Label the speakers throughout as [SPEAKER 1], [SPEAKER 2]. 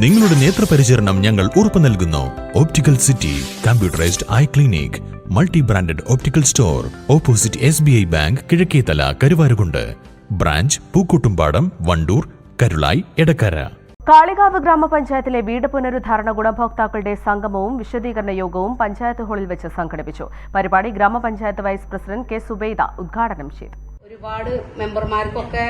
[SPEAKER 1] നിങ്ങളുടെ നേത്രപരിചരണം ഞങ്ങൾ ഉറപ്പു നൽകുന്നു. Optical city computerised eye clinic multi branded optical store opposite S B I bank Kizhakkethala Karuvarakundu. Branch Pookkottumpadam Wandoor Karulai Edakkara.
[SPEAKER 2] Kalikavu ഗ്രാമപഞ്ചായത്തിലെ വീട് പുനരുദ്ധാരണ ഗുണഭോക്താക്കളുടെ സംഗമവും വിശദീകരണ യോഗവും പഞ്ചായത്ത് ഹാളിൽ വെച്ച് സംഘടിപ്പിച്ചു. പരിപാടി ഗ്രാമപഞ്ചായത്ത് വൈസ് പ്രസിഡന്റ് കെ സുബൈദ ഉദ്ഘാടനം ചെയ്തു.
[SPEAKER 3] ഒരുപാട് മെമ്പർമാർക്കൊക്കെ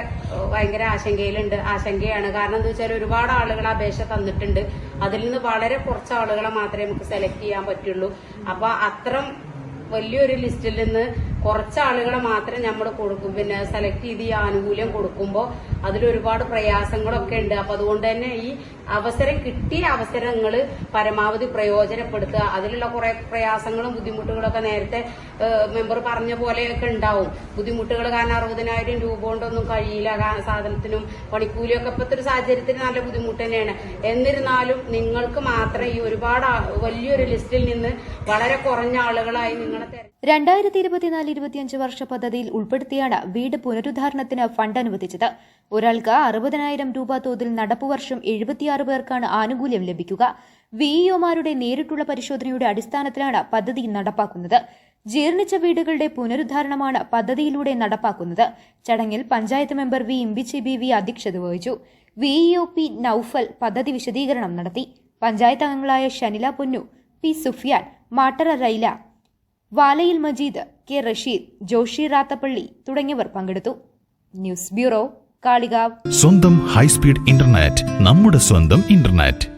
[SPEAKER 3] ഭയങ്കര ആശങ്കയിലുണ്ട്. ആശങ്കയാണ്. കാരണം എന്താ വെച്ചാൽ ഒരുപാട് ആളുകൾ അപേക്ഷ തന്നിട്ടുണ്ട്. അതിൽ നിന്ന് വളരെ കുറച്ച് ആളുകളെ മാത്രമേ നമുക്ക് സെലക്ട് ചെയ്യാൻ പറ്റുള്ളൂ. അപ്പൊ അത്രം വലിയൊരു ലിസ്റ്റിൽ നിന്ന് കുറച്ച് ആളുകളെ മാത്രമേ നമ്മൾ കൊടുക്കും. പിന്നെ സെലക്ട് ചെയ്ത് ഈ ആനുകൂല്യം കൊടുക്കുമ്പോൾ അതിൽ ഒരുപാട് പ്രയാസങ്ങളൊക്കെ ഉണ്ട്. അപ്പൊ അതുകൊണ്ട് തന്നെ ഈ അവസരം കിട്ടിയ അവസരങ്ങൾ പരമാവധി പ്രയോജനപ്പെടുത്തുക. അതിലുള്ള കുറെ പ്രയാസങ്ങളും ബുദ്ധിമുട്ടുകളൊക്കെ നേരത്തെ മെമ്പർ പറഞ്ഞ പോലെയൊക്കെ ഉണ്ടാവും. ബുദ്ധിമുട്ടുകൾ കാരണം അറുപതിനായിരം രൂപ കൊണ്ടൊന്നും കഴിയില്ല. സാധനത്തിനും പണിക്കൂലിയൊക്കെ ഇപ്പോഴത്തെ ഒരു സാഹചര്യത്തിൽ നല്ല ബുദ്ധിമുട്ട് തന്നെയാണ്. എന്നിരുന്നാലും നിങ്ങൾക്ക് മാത്രം ഈ ഒരുപാട് വലിയൊരു ലിസ്റ്റിൽ നിന്ന് വളരെ കുറഞ്ഞ ആളുകളായി നിങ്ങളെ
[SPEAKER 4] രണ്ടായിരത്തി ഇരുപത്തിനാല് ഇരുപത്തിയഞ്ച് വർഷ പദ്ധതിയിൽ ഉൾപ്പെടുത്തിയാണ് വീട് പുനരുദ്ധാരണത്തിന് ഫണ്ട് അനുവദിച്ചത്. ഒരാൾക്ക് അറുപതിനായിരം രൂപ തോതിൽ നടപ്പുവർഷം എഴുപത്തിയാറ് പേർക്കാണ് ആനുകൂല്യം ലഭിക്കുക. വിഇഒമാരുടെ നേരിട്ടുള്ള പരിശോധനയുടെ അടിസ്ഥാനത്തിലാണ് പദ്ധതി നടപ്പാക്കുന്നത്. ജീർണിച്ച വീടുകളുടെ പുനരുദ്ധാരണമാണ് പദ്ധതിയിലൂടെ നടപ്പാക്കുന്നത്. ചടങ്ങിൽ panchayat member V Imbichi B V അധ്യക്ഷത വഹിച്ചു. വിഇഒ പി നൌഫൽ പദ്ധതി വിശദീകരണം നടത്തി. പഞ്ചായത്ത് അംഗങ്ങളായ ഷനില പൊന്നു പി സുഫിയാൻ മാട്ടറ റൈല വാലയിൽ മജീദ് കെ റഷീദ് ജോഷി റാത്തപ്പള്ളി തുടങ്ങിയവർ പങ്കെടുത്തു. News bureau Kalikavu.
[SPEAKER 1] സ്വന്തം ഹൈസ്പീഡ് ഇന്റർനെറ്റ് നമ്മുടെ സ്വന്തം ഇന്റർനെറ്റ്.